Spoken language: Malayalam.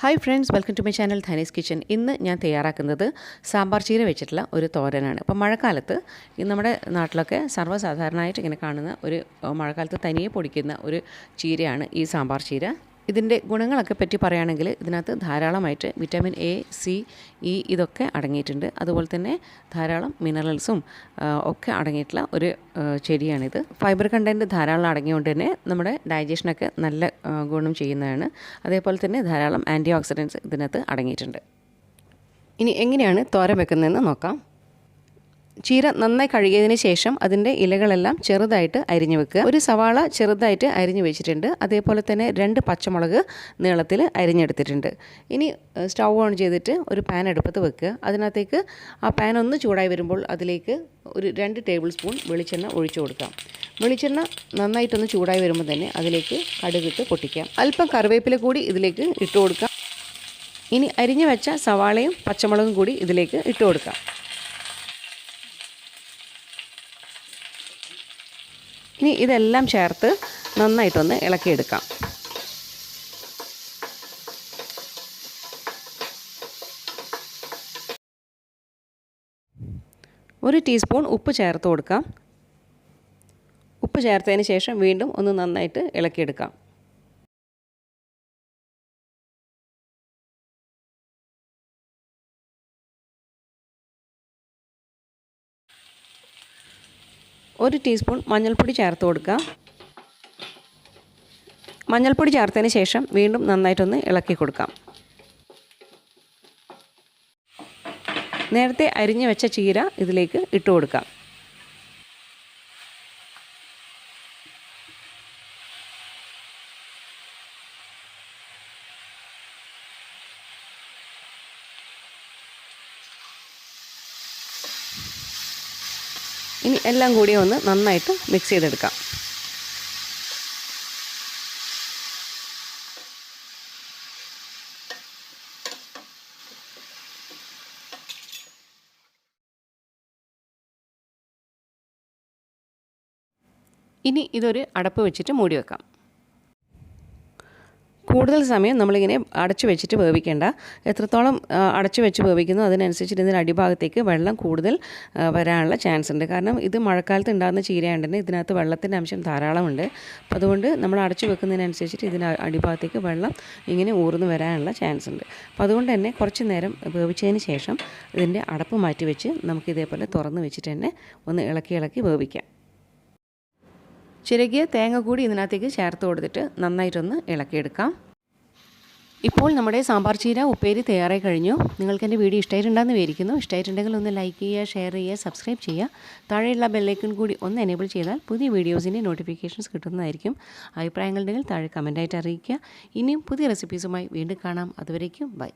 Hi friends welcome to my channel Dhanees kitchen ഇന്ന് ഞാൻ തയ്യാറാക്കുന്നത് സാമ്പാർ ചീര വെച്ചിട്ടുള്ള ഒരു തോരനാണ്. അപ്പോൾ മഴക്കാലത്ത് നമ്മുടെ നാട്ടിലൊക്കെ സർവസാധാരണമായിട്ട് ഇങ്ങനെ കാണുന്ന ഒരു മഴക്കാലത്ത് തനിയെ പൊടിക്കുന്ന ഒരു ചീരയാണ് ഈ സാമ്പാർ ചീര. ഇതിന്റെ ഗുണങ്ങളൊക്കെ പറ്റി പറയുകയാണെങ്കിൽ ഇതിനകത്ത് ധാരാളമായിട്ട് വിറ്റാമിൻ എ സി ഇ ഇതൊക്കെ അടങ്ങിയിട്ടുണ്ട്. അതുപോലെ തന്നെ ധാരാളം മിനറൽസും ഒക്കെ അടങ്ങിയിട്ടുള്ള ഒരു ചെടിയാണിത്. ഫൈബർ കണ്ടന്റ് ധാരാളം അടങ്ങിയതുകൊണ്ട് തന്നെ നമ്മുടെ ഡൈജഷനൊക്കെ നല്ല ഗുണം ചെയ്യുന്നതാണ്. അതേപോലെ തന്നെ ധാരാളം ആന്റി ഓക്സിഡൻസ് ഇതിനകത്ത് അടങ്ങിയിട്ടുണ്ട്. ഇനി എങ്ങനെയാണ് തോര വെക്കുന്നതെന്ന് നോക്കാം. ചീര നന്നായി കഴുകിയതിന് ശേഷം അതിന്റെ ഇലകളെല്ലാം ചെറുതായിട്ട് അരിഞ്ഞു വെക്കുക. ഒരു സവാള ചെറുതായിട്ട് അരിഞ്ഞു വെച്ചിട്ടുണ്ട്. അതേപോലെ തന്നെ രണ്ട് പച്ചമുളക് നീളത്തിൽ അരിഞ്ഞെടുത്തിട്ടുണ്ട്. ഇനി സ്റ്റൗ ഓൺ ചെയ്തിട്ട് ഒരു പാൻ അടുപ്പത്ത് വെക്കുക. അതിനകത്തേക്ക് ആ പാൻ ഒന്ന് ചൂടായി വരുമ്പോൾ അതിലേക്ക് ഒരു രണ്ട് ടേബിൾ സ്പൂൺ വെളിച്ചെണ്ണ ഒഴിച്ചു കൊടുക്കാം. വെളിച്ചെണ്ണ നന്നായിട്ടൊന്ന് ചൂടായി വരുമ്പോൾ തന്നെ അതിലേക്ക് കടുകിട്ട് പൊട്ടിക്കാം. അല്പം കറിവേപ്പില കൂടി ഇതിലേക്ക് ഇട്ട് കൊടുക്കാം. ഇനി അരിഞ്ഞു വെച്ച സവാളയും പച്ചമുളകും കൂടി ഇതിലേക്ക് ഇട്ട് കൊടുക്കാം. ഇനി ഇതെല്ലാം ചേർത്ത് നന്നായിട്ടൊന്ന് ഇളക്കിയെടുക്കാം. ഒരു ടീസ്പൂൺ ഉപ്പ് ചേർത്ത് കൊടുക്കാം. ഉപ്പ് ചേർത്തതിന് ശേഷം വീണ്ടും ഒന്ന് നന്നായിട്ട് ഇളക്കിയെടുക്കാം. ഒരു ടീസ്പൂൺ മഞ്ഞൾപ്പൊടി ചേർത്ത് കൊടുക്കുക. മഞ്ഞൾപ്പൊടി ചേർത്തതിന് ശേഷം വീണ്ടും നന്നായിട്ടൊന്ന് ഇളക്കി കൊടുക്കാം. നേരത്തെ അരിഞ്ഞു വെച്ച ചീര ഇതിലേക്ക് ഇട്ട് കൊടുക്കാം. ഇനി എല്ലാം കൂടി ഒന്ന് നന്നായിട്ട് മിക്സ് ചെയ്തെടുക്കാം. ഇനി ഇതൊരു അടപ്പ് വെച്ചിട്ട് മൂടി വെക്കാം. കൂടുതൽ സമയം നമ്മളിങ്ങനെ അടച്ചു വെച്ചിട്ട് വേവിക്കേണ്ട. എത്രത്തോളം അടച്ചു വെച്ച് വേവിക്കുന്നു അതിനനുസരിച്ചിട്ട് ഇതിന്റെ അടിഭാഗത്തേക്ക് വെള്ളം കൂടുതൽ വരാനുള്ള ചാൻസ് ഉണ്ട്. കാരണം ഇത് മഴക്കാലത്ത് ഉണ്ടാകുന്ന ചീരയാണ്ട് തന്നെ ഇതിനകത്ത് വെള്ളത്തിന്റെ അംശം ധാരാളമുണ്ട്. അപ്പോൾ അതുകൊണ്ട് നമ്മൾ അടച്ചു വെക്കുന്നതിനനുസരിച്ചിട്ട് ഇതിന്റെ അടിഭാഗത്തേക്ക് വെള്ളം ഇങ്ങനെ ഊർന്ന് വരാനുള്ള ചാൻസ് ഉണ്ട്. അപ്പോൾ അതുകൊണ്ട് തന്നെ കുറച്ച് നേരം വേവിച്ചതിന് ശേഷം ഇതിന്റെ അടപ്പ് മാറ്റി വെച്ച് നമുക്ക് ഇതേപോലെ തുറന്ന് വെച്ചിട്ട് തന്നെ ഒന്ന് ഇളക്കി ഇളക്കി വേവിക്കാം. ചിരകിയ തേങ്ങ കൂടി ഇതിനകത്തേക്ക് ചേർത്ത് കൊടുത്തിട്ട് നന്നായിട്ടൊന്ന് ഇളക്കിയെടുക്കാം. ഇപ്പോൾ നമ്മുടെ സാമ്പാർ ചീര ഉപ്പേരി തയ്യാറായി കഴിഞ്ഞു. നിങ്ങൾക്ക് എന്റെ വീഡിയോ ഇഷ്ടമായിട്ടുണ്ടെന്ന് വിചാരിക്കുന്നു. ഇഷ്ടമായിട്ടുണ്ടെങ്കിൽ ഒന്ന് ലൈക്ക് ചെയ്യുക ഷെയർ ചെയ്യുക സബ്സ്ക്രൈബ് ചെയ്യുക. താഴെയുള്ള ബെല്ലൈക്കൺ കൂടി ഒന്ന് എനേബിൾ ചെയ്താൽ പുതിയ വീഡിയോസിന്റെ നോട്ടിഫിക്കേഷൻസ് കിട്ടുന്നതായിരിക്കും. അഭിപ്രായങ്ങളുണ്ടെങ്കിൽ താഴെ കമന്റായിട്ട് അറിയിക്കുക. ഇനിയും പുതിയ റെസിപ്പീസുമായി വീണ്ടും കാണാം. അതുവരേക്കും ബൈ